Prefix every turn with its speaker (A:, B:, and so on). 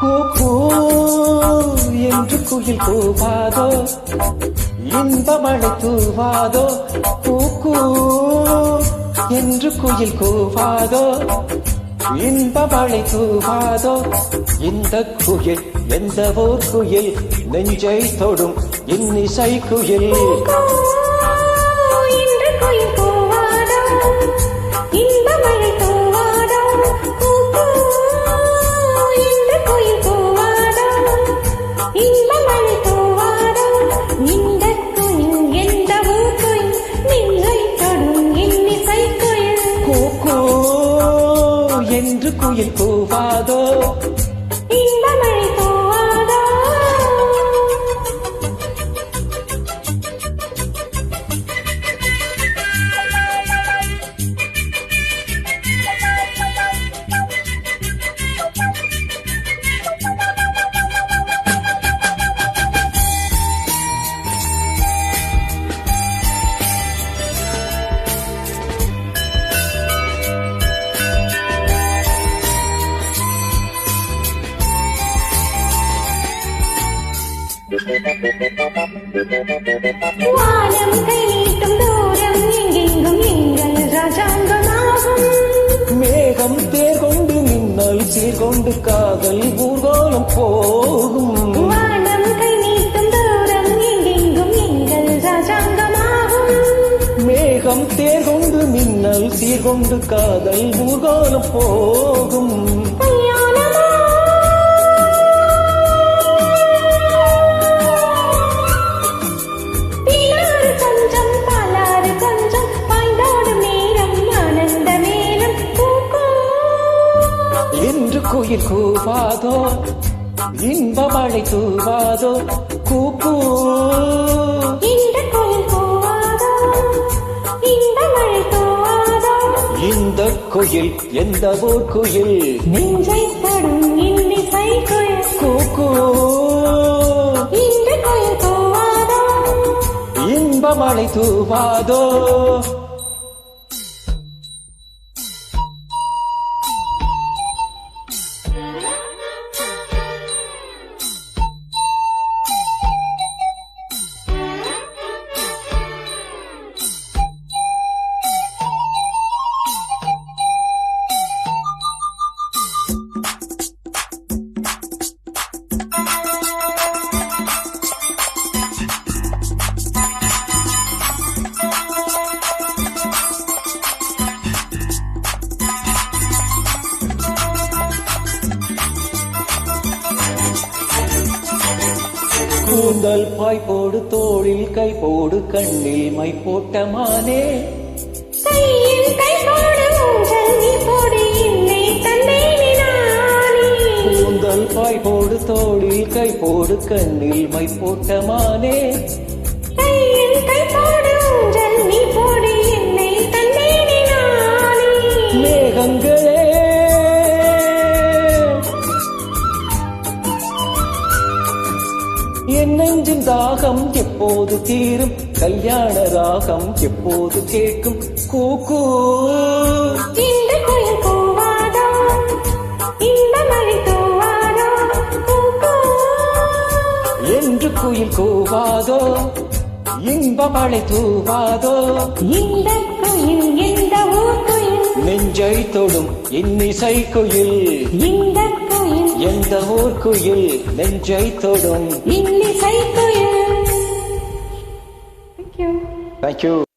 A: Cocoa என்று குயில் கூவாதோ இன்பமழை தூவாதோ கூக்கூ என்று குயில்
B: கூவாதோ இன்பமழை தூவாதோ இந்த குயில் எந்த ஊர் குயில் நெஞ்சை தொடும் இன்னிசை குயில்.
A: கோயில் கூவாதோ
B: இந்த மழை வானம் கை நீட்டும் தூரம் எங்கெங்கும் எங்கள் ராஜாங்கமாகும்
A: மேகம் தேர் கொண்டு மின்னல் சீர்கொண்டு காதல் ஊர்கோலம் போகும்.
B: வானம் கை நீட்டும் தூரம் எங்கெங்கும் எங்கள் ராஜாங்கமாகும்
A: மேகம் தேர் கொண்டு மின்னல் சீர்கொண்டு காதல் ஊர்கோலம் போகும். குயில் கூவாதோ இன்ப மழை தூவாதோ கூக்கூ
B: இந்த கோயில்
A: எந்த ஊர் குயில்?
B: நெஞ்சை தொடும் இன்னிசை குயில்.
A: கூக்கூ
B: இந்த கோயில் போவாதோ
A: இன்ப மழை தூவாதோ கூந்தல் பாய் போடு தோளில் கை போடு கண்ணில் மை போட்ட மானே. கூந்தல் பாய் போடு தோளில் கை போடு கண்ணில் மை போட்ட மானே. மேகங்களே நெஞ்சின் தாகம் எப்போது தீரும்? கல்யாண ராகம் எப்போது கேட்கும்? கூக்கூ
B: இந்த இந்த.
A: என்று குயில் கூவாதோ இன்ப மழை தூவாதோ?
B: இந்த குயில் குயில்.
A: நெஞ்சை தொடும் இன்னிசை குயில்.
B: இந்த குயில்
A: எந்த ஊர் குயில் நெஞ்சை தொடும்.
B: இன்னிசை குயில். Thank you.
A: தேங்க்யூ